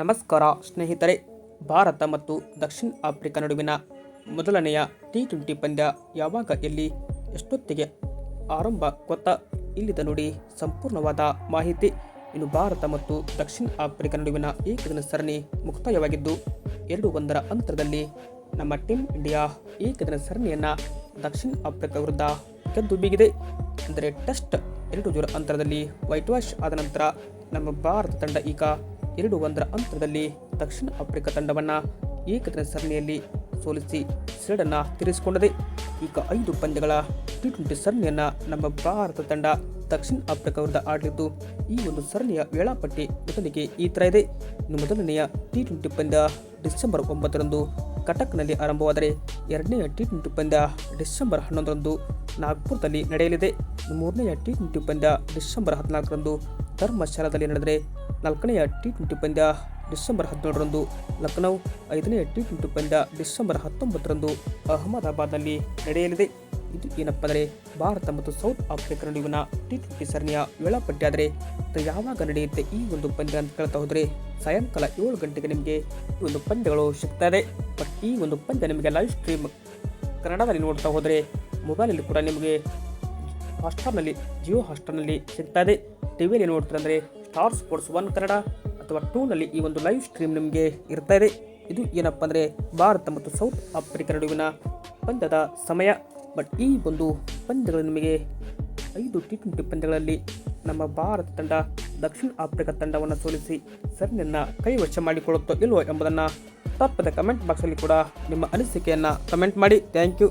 ನಮಸ್ಕಾರ, ಸ್ನೇಹಿತರೆ. ಭಾರತ ಮತ್ತು ದಕ್ಷಿಣ ಆಫ್ರಿಕಾ ನಡುವಿನ ಮೊದಲನೆಯ ಟಿ ಟ್ವೆಂಟಿ ಪಂದ್ಯ ಯಾವಾಗ ಎಲ್ಲಿ ಎಷ್ಟೊತ್ತಿಗೆ ಆರಂಭ ಗೊತ್ತಾ? ಇಲ್ಲಿದ ನೋಡಿ ಸಂಪೂರ್ಣವಾದ ಮಾಹಿತಿ. ಇನ್ನು ಭಾರತ ಮತ್ತು ದಕ್ಷಿಣ ಆಫ್ರಿಕಾ ನಡುವಿನ ಏಕದಿನ ಸರಣಿ ಮುಕ್ತಾಯವಾಗಿದ್ದು ಎರಡು ಒಂದರ ಅಂತರದಲ್ಲಿ ನಮ್ಮ ಟೀಮ್ ಇಂಡಿಯಾ ಏಕದಿನ ಸರಣಿಯನ್ನು ದಕ್ಷಿಣ ಆಫ್ರಿಕಾ ವಿರುದ್ಧ ಗೆದ್ದು ಬೀಗಿದೆ. ಅಂದರೆ ಟೆಸ್ಟ್ ಎರಡು ಜೋರ ಅಂತರದಲ್ಲಿ ವೈಟ್ ವಾಶ್ ಆದ ನಂತರ ನಮ್ಮ ಭಾರತ ತಂಡ ಈಗ ಎರಡು ಒಂದರ ಅಂತರದಲ್ಲಿ ದಕ್ಷಿಣ ಆಫ್ರಿಕಾ ತಂಡವನ್ನು ಏಕದಿನ ಸರಣಿಯಲ್ಲಿ ಸೋಲಿಸಿ ಸೆರಡನ್ನು ತೀರಿಸಿಕೊಂಡಿದೆ ಈಗ ಐದು ಪಂದ್ಯಗಳ ಟಿ ಟ್ವೆಂಟಿ ಸರಣಿಯನ್ನು ನಮ್ಮ ಭಾರತ ತಂಡ ದಕ್ಷಿಣ ಆಫ್ರಿಕಾ ವಿರುದ್ಧ ಆಡಲಿದ್ದು, ಈ ಒಂದು ಸರಣಿಯ ವೇಳಾಪಟ್ಟಿ ಮೊದಲಿಗೆ ಈ ಥರ ಇದೆ. ಇನ್ನು ಮೊದಲನೆಯ ಟಿ ಟ್ವೆಂಟಿ ಪಂದ್ಯ ಡಿಸೆಂಬರ್ ಒಂಬತ್ತರಂದು ಕಟಕ್ನಲ್ಲಿ ಆರಂಭವಾದರೆ ಎರಡನೆಯ ಟಿ ಟ್ವೆಂಟಿ ಪಂದ್ಯ ಡಿಸೆಂಬರ್ ಹನ್ನೊಂದರಂದು ನಾಗ್ಪುರದಲ್ಲಿ ನಡೆಯಲಿದೆ. ಮೂರನೆಯ ಟಿ ಟ್ವೆಂಟಿ ಪಂದ್ಯ ಡಿಸೆಂಬರ್ ಹದಿನಾಲ್ಕರಂದು ಧರ್ಮಶಾಲಾದಲ್ಲಿ ನಡೆದರೆ ನಾಲ್ಕನೆಯ ಟಿ ಟ್ವೆಂಟಿ ಪಂದ್ಯ ಡಿಸೆಂಬರ್ ಹದಿನೇಳರಂದು. ಲಖನೌ ಐದನೆಯ ಟಿ ಟ್ವೆಂಟಿ ಪಂದ್ಯ ಡಿಸೆಂಬರ್ ಹತ್ತೊಂಬತ್ತರಂದು ಅಹಮದಾಬಾದ್ನಲ್ಲಿ ನಡೆಯಲಿದೆ. ಇದು ಏನಪ್ಪ ಅಂದರೆ ಭಾರತ ಮತ್ತು ಸೌತ್ ಆಫ್ರಿಕಾ ನಡುವಿನ ಟಿ ಟ್ವೆಂಟಿ ಸರಣಿಯ ವೇಳಾಪಟ್ಟಿ ಆದರೆ ಯಾವಾಗ ನಡೆಯುತ್ತೆ ಈ ಒಂದು ಪಂದ್ಯ ಅಂತ ಕೇಳ್ತಾ ಹೋದರೆ ಸಾಯಂಕಾಲ ಏಳು ಗಂಟೆಗೆ ನಿಮಗೆ ಈ ಒಂದು ಪಂದ್ಯಗಳು ಸಿಗ್ತಾ ಇದೆ. ಬಟ್ ಈ ಒಂದು ಪಂದ್ಯ ನಿಮಗೆ ಲೈವ್ ಸ್ಟ್ರೀಮ್ ಕನ್ನಡದಲ್ಲಿ ನೋಡ್ತಾ ಹೋದರೆ ಮೊಬೈಲಲ್ಲಿ ಕೂಡ ನಿಮಗೆ ಹಾಸ್ಟಾರ್ನಲ್ಲಿ ಜಿಯೋ ಹಾಸ್ಟಾರ್ನಲ್ಲಿ ಸಿಗ್ತಾ ಇದೆ. ಟಿವಿಯಲ್ಲಿ ನೋಡ್ತಾರೆ ಅಂದರೆ ಸ್ಟಾರ್ ಸ್ಪೋರ್ಟ್ಸ್ ಒನ್ ಕನ್ನಡ ಅಥವಾ ಟೂನಲ್ಲಿ ಈ ಒಂದು ಲೈವ್ ಸ್ಟ್ರೀಮ್ ನಿಮಗೆ ಇರ್ತಾ ಇದೆ. ಇದು ಏನಪ್ಪ ಅಂದರೆ ಭಾರತ ಮತ್ತು ಸೌತ್ ಆಫ್ರಿಕಾ ನಡುವಿನ ಪಂದ್ಯದ ಸಮಯ. ಬಟ್ ಈ ಒಂದು ಪಂದ್ಯಗಳು ನಿಮಗೆ ಐದು ಟಿ ಟ್ವೆಂಟಿ ಪಂದ್ಯಗಳಲ್ಲಿ ನಮ್ಮ ಭಾರತ ತಂಡ ದಕ್ಷಿಣ ಆಫ್ರಿಕಾ ತಂಡವನ್ನು ಸೋಲಿಸಿ ಸರಣಿಯನ್ನು ಕೈವಶ ಮಾಡಿಕೊಳ್ಳುತ್ತೋ ಇಲ್ವೋ ಎಂಬುದನ್ನು ತಪ್ಪದ ಕಮೆಂಟ್ ಬಾಕ್ಸಲ್ಲಿ ಕೂಡ ನಿಮ್ಮ ಅನಿಸಿಕೆಯನ್ನು ಕಮೆಂಟ್ ಮಾಡಿ. Thank you